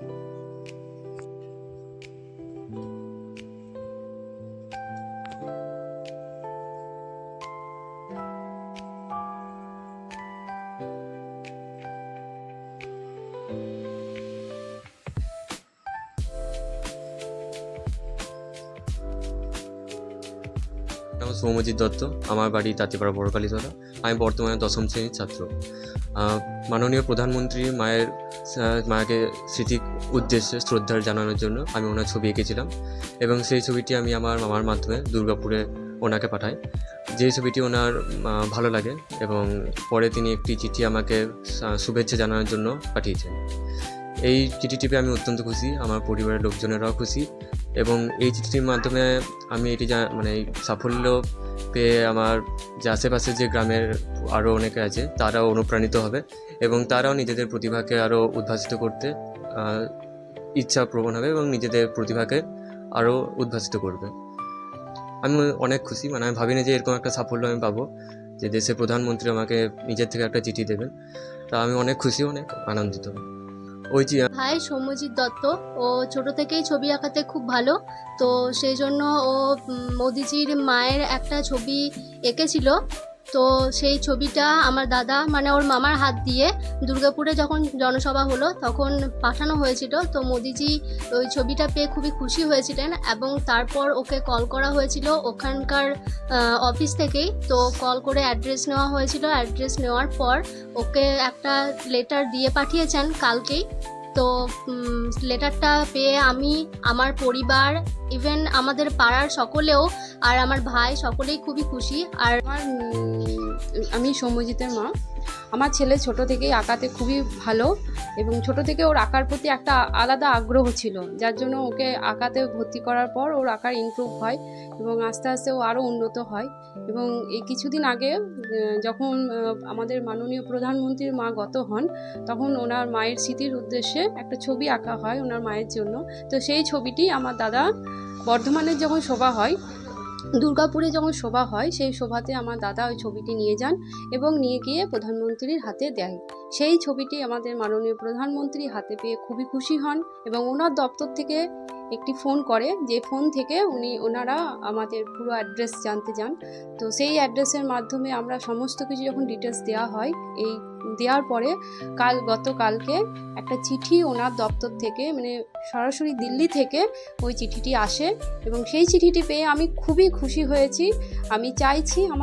thank you নাম সৌমজিৎ দত্ত। আমার বাড়ি তাঁতিপাড়া বড়কালীতলা আমি বর্তমানে দশম শ্রেণির ছাত্র। মাননীয় প্রধানমন্ত্রী মায়ের মাকে স্মৃতি উদ্দেশ্যে শ্রদ্ধা জানানোর জন্য আমি ওনার ছবি এঁকেছিলাম এবং সেই ছবিটি আমি আমার মামার মাধ্যমে দুর্গাপুরে ওনাকে পাঠাই। যে ছবিটি ওনার ভালো লাগে এবং পরে তিনি একটি চিঠি আমাকে শুভেচ্ছা জানানোর জন্য পাঠিয়েছেন। এই চিঠিটি পেয়ে আমি অত্যন্ত খুশি, আমার পরিবারের লোকজনেরাও খুশি এবং এই চিঠিটির মাধ্যমে আমি এটি মানে সাফল্য পেয়ে আমার যে আশেপাশে যে গ্রামের আরও অনেকে আছে, তারাও অনুপ্রাণিত হবে এবং তারাও নিজেদের প্রতিভাকে আরও উদ্ভাসিত করতে ইচ্ছা প্রবণ হবে এবং নিজেদের প্রতিভাকে আরও উদ্ভাসিত করবে। আমি অনেক খুশি মানে আমি ভাবিনি যে এরকম একটা সাফল্য আমি পাবো যে দেশের প্রধানমন্ত্রী আমাকে নিজের থেকে একটা চিঠি দেবেন। তা আমি অনেক খুশি, অনেক আনন্দিত। ওই ভাই সৌম্যজিৎ দত্ত, ও ছোট থেকেই ছবি আঁকাতে খুব ভালো, তো সেই জন্য ও মোদিজির মায়ের একটা ছবি এঁকেছিল। তো সেই ছবিটা আমার দাদা মানে ওর মামার হাত দিয়ে দুর্গাপুরে যখন জনসভা হলো তখন পাঠানো হয়েছিল। তো মোদিজি ওই ছবিটা পেয়ে খুবই খুশি হয়েছিলেন এবং তারপর ওকে কল করা হয়েছিল ওখানকার অফিস থেকেই। তো কল করে অ্যাড্রেস নেওয়া হয়েছিল। অ্যাড্রেস নেওয়ার পর ওকে একটা লেটার দিয়ে পাঠিয়েছেন কালকেই। তো লেটারটা পেয়ে আমি, আমার পরিবার ইভেন আমাদের পাড়ার সকলেও আর আমার ভাই সকলেই খুবই খুশি। আর আমার আমি সৌম্যজিতের মা। আমার ছেলে ছোট থেকেই আঁকাতে খুবই ভালো এবং ছোট থেকে ওর আঁকার প্রতি একটা আলাদা আগ্রহ ছিল, যার জন্য ওকে আঁকাতে ভর্তি করার পর ওর আঁকার ইমপ্রুভ হয় এবং আস্তে আস্তে ও আরও উন্নত হয় এবং এই কিছুদিন আগে যখন আমাদের মাননীয় প্রধানমন্ত্রীর মা গত হন, তখন ওনার মায়ের স্মৃতির উদ্দেশ্যে একটা ছবি আঁকা হয় ওনার মায়ের জন্য। তো সেই ছবিটি আমার দাদা বর্ধমানের যখন শোভা হয় দুর্গাপুরে যখন শোভা হয়, সেই শোভাতে আমার দাদা ওই ছবিটি নিয়ে যান এবং নিয়ে গিয়ে প্রধানমন্ত্রীর হাতে দেয় সেই ছবিটি আমাদের মাননীয় প্রধানমন্ত্রী হাতে পেয়ে খুবই খুশি হন এবং ওনার দপ্তর থেকে একটি ফোন করে, যে ফোন থেকে উনি, ওনারা আমাদের পুরো অ্যাড্রেস জানতে যান তো সেই অ্যাড্রেসের মাধ্যমে আমরা সমস্ত কিছু যখন ডিটেলস দেওয়া হয়, এই দেওয়ার পরে কাল, গতকালকে একটা চিঠি ওনার দপ্তর থেকে মানে সরাসরি দিল্লি থেকে ওই চিঠিটি আসে এবং সেই চিঠিটি পেয়ে আমি খুবই খুশি হয়েছি। আমি চাইছি আমার